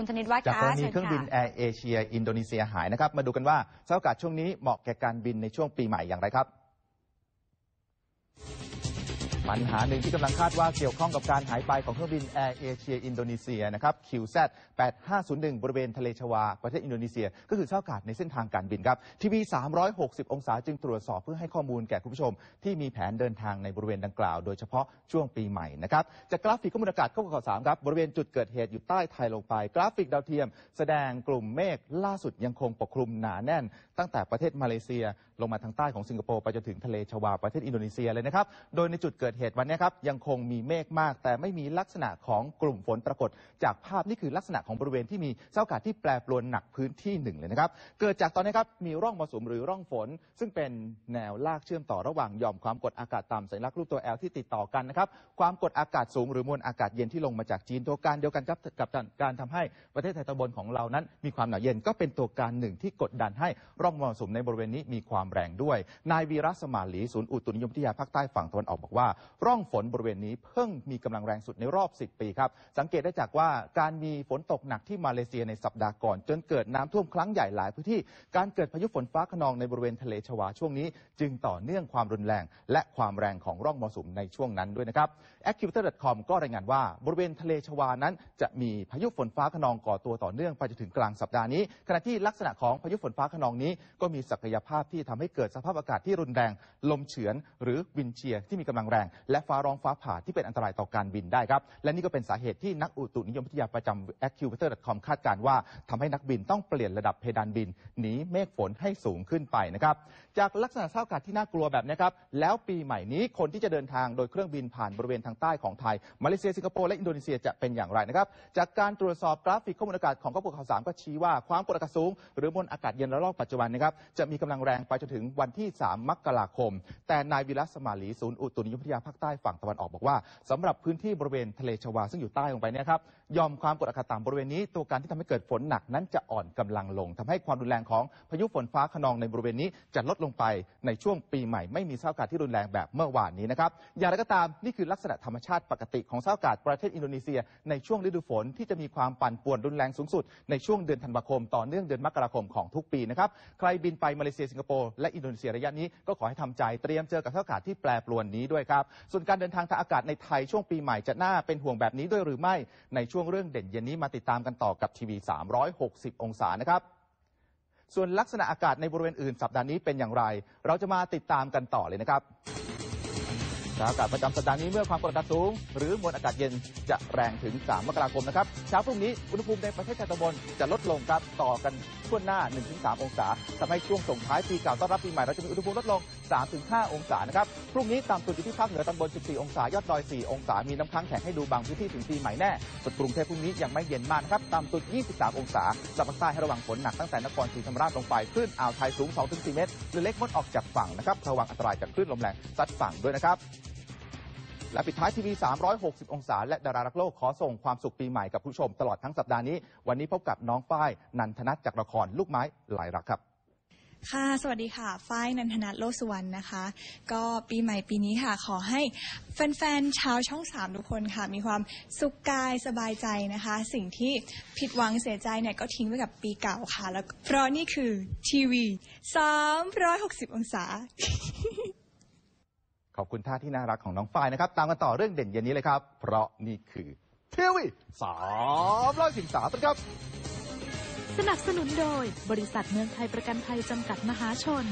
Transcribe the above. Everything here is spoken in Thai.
คุณธนิตว่าจากกรณีชิญเครื่องบินค่ะแอร์เอเชียอินโดนีเซียหายนะครับ มาดูกันว่าสภาพอากาศช่วงนี้เหมาะแก่การบินในช่วงปีใหม่อย่างไรครับ ปัญหาหนึ่งที่กำลังคาดว่าเกี่ยวข้องกับการหายไปของเครื่องบินแอร์เอเชียอินโดนีเซียนะครับ QZ 8501 บริเวณทะเลชวา ประเทศอินโดนีเซีย ก็คือสภาอากาศในเส้นทางการบินครับ ทีวี 360 องศาจึงตรวจสอบเพื่อให้ข้อมูลแก่คุณผู้ชม ที่มีแผนเดินทางในบริเวณดังกล่าว โดยเฉพาะช่วงปีใหม่นะครับ จากกราฟิกข้อมูลอากาศข้อข่าวสามครับ บริเวณจุดเกิดเหตุอยู่ใต้ไทยลงไป กราฟิกดาวเทียม แสดงกลุ่มเมฆล่าสุดยังคงปกคลุมหนาแน่น ตั้งแต่ประเทศมาเลเซีย ลงมาทางใต้ของสิงคโปร์ไปจนถึงทะเลชวาประเทศอินโดนีเซียเลยนะครับ โดยในจุดเกิดเหตุวันนี้ครับยังคงมีเมฆมาก แต่ไม่มีลักษณะของกลุ่มฝนปรากฏ จากภาพนี่คือลักษณะของบริเวณที่มีเสภาอากาศที่แปรปรวนหนักพื้นที่หนึ่งเลยนะครับ เกิดจากตอนนี้ครับมีร่องมรสุมหรือร่องฝน ซึ่งเป็นแนวลากเชื่อมต่อระหว่างหย่อมความกดอากาศต่ำสัญลักษณ์รูปตัว L ที่ติดต่อกันนะครับความกดอากาศสูงหรือมวลอากาศเย็นที่ลงมาจากจีนตัวการเดียวกันครับกับการทำให้ประเทศไทยตอนบนของเรานั้น มีความหนาวเย็นก็เป็นตัวการหนึ่งที่กดดันให้ร่องมรสุมในบริเวณนี้มีความแรงด้วย นายวีระสมาลีศูนย์อุตุนิยมวิทยาภาคใต้ฝั่งตะวันออกบอกว่า ร่องฝนบริเวณนี้เพิ่งมีกำลังแรงสุดในรอบ 10 ปีครับ สังเกตได้จากว่าการมีฝนตกหนักที่มาเลเซียในสัปดาห์ก่อน จนเกิดน้ำท่วมครั้งใหญ่หลายพื้นที่ การเกิดพายุฝนฟ้าขนองในบริเวณทะเลชวาช่วงนี้ จึงต่อเนื่องความรุนแรง และความแรงของร่องมรสุมในช่วงนั้นด้วยนะครับ a c c u t o r c o m ก็รายงานว่าบริเวณทะเลชวานั้น จะมีพายุฝนฟ้าขนองก่อตัวต่อเนื่องไปจนถึงกลางสัปดาห์นี้ ขณะที่ลักษณะของพายุฝนฟ้าขนองนี้ก็มีศักยภาพที่ทำให้เกิดสภาพอากาศที่รุนแรง ลมเฉือน หรือวินเชียร์ที่มีกำลังแรง และฟ้าร้องฟ้าผ่าที่เป็นอันตรายต่อการบินได้ครับ และนี่ก็เป็นสาเหตุที่นักอุตุนิยมวิทยาประจำ a c c u t o r c o m คาดการณ์ว่าทำให้นักบินต้องเปลี่ยนระดับเพดานบินหนีเมฆฝนให้สูงขึ้นไปนะครับจากลักษณะสภาพอากาศที่น่ากลัวแบบนี้ครับแล้วปีใหม่นี้คนที่จะเดินทางโดยเครื่องบินผ่านบริเวณทางใต้ของไทยมาเลเซียสิงคโปร์และอินโดนีเซียจะเป็นอย่างไรนะครับจากการตรวจสอบกราฟิกข้อมูลอากาศของกรมข่าวสามก็ชี้ว่าความกดอากาศสูง หรือมวลอากาศเย็นระลอกปัจจุบันนะครับจะมีกำลังแรงไปจนถึงวันที่ 3 มกราคม แต่นายวิรัสสมาลีศูนย์อุตุนิยมวิทยาภาคใต้ฝั่งตะวันออกบอกว่าสำหรับพื้นที่บริเวณทะเลชวาซึ่งอยู่ใต้ลงไปเนี่ยครับยอมความกดอากาศต่ำบริเวณนี้ตัวการที่ทำให้เกิดฝนหนักนั้นจะอ่อนกำลังลงทำให้ความรุนแรงของพายุฝนฟ้าขนองในบริเวณนี้จะลดลงไปในช่วงปีใหม่ไม่มีสภาพอากาศที่รุนแรงแบบเมื่อวานนี้นะครับอย่างไรก็ตามนี่คือลักษณะธรรมชาติปกติของสภาพอากาศประเทศอินโดนีเซีย ในช่วงฤดูฝนที่จะมีความปั่นป่วนรุนแรงสูงสุด ในช่วงเดือนธันวาคมต่อเนื่องเดือนมกราคมของทุกปีนะครับใครบินไปมาเลเซียสิงคโปร์และอินโดนีเซียระยะนี้ก็ขอให้ทำใจเตรียมเจอกับสภาพอากาศที่แปรปรวนนี้ด้วยครับ ส่วนการเดินทางทางอากาศในไทยช่วงปีใหม่จะน่าเป็นห่วงแบบนี้ด้วยหรือไม่ในช่วงเรื่องเด่นเย็นนี้มาติดตามกันต่อกับทีวี 360 องศานะครับส่วนลักษณะอากาศในบริเวณอื่นสัปดาห์นี้เป็นอย่างไร เราจะมาติดตามกันต่อเลยนะครับ สภาอากาศประจำสัปดาห์นี้เมื่อความกดอากาศสูง หรือมวลอากาศเย็นจะแรงถึง 3 มกราคมนะครับเช้าพรุ่งนี้อุณหภูมิในประเทศไทยตอนบนจะลดลงครับต่อกันทั่วหน้า 1-3 องศาทำให้ช่วงส่งท้ายปีเก่าต้อนรับปีใหม่เราจะมีอุณหภูมิลดลง 3-5 องศานะครับพรุ่งนี้ต่ำสุดอยู่ที่ภาคเหนือตอนบน 14 องศายอดดอย 4 องศามีน้ำค้างแข็งให้ดูบางพื้นที่ถึงปีใหม่แน่ส่วนกรุงเทพพรุ่งนี้ยังไม่เย็นมากนะครับต่ำสุด 23 องศาสำหรับาคใต้ให้ระวังฝนหนักตั้งแต่นครศรีธรรมราชลงไปคลื่นอ่าวไทยสูง 2-4 เมตรเรือเล็กงดออกจากฝั่งนะครับระวังอันตรายจากคลื่นลมแรงซัดฝั่งด้วยนะครับ และปิดท้ายทีวี 360 องศา และดารารักโลกขอส่งความสุขปีใหม่กับผู้ชมตลอดทั้งสัปดาห์นี้ วันนี้พบกับน้องฝ้าย นันทนัทจากละครลูกไม้หลายรักครับค่ะ สวัสดีค่ะ ฝ้ายนันทนัทโลสุวรรณนะคะ ก็ปีใหม่ปีนี้ค่ะ ขอให้แฟนๆ ชาวช่องสามทุกคนค่ะ มีความสุขกายสบายใจนะคะ สิ่งที่ผิดหวังเสียใจเนี่ย ก็ทิ้งไว้กับปีเก่าค่ะ แล้วเพราะนี่คือทีวี 360 องศา อบคุณท่าที่น่ารักของน้องฝ้ายนะครับ ตามกันต่อเรื่องเด่นเย็นนี้เลยครับ เพราะนี่คือทีวีสามร้อยสิบสามครับ สนับสนุนโดยบริษัทเมืองไทยประกันภัยจำกัดมหาชน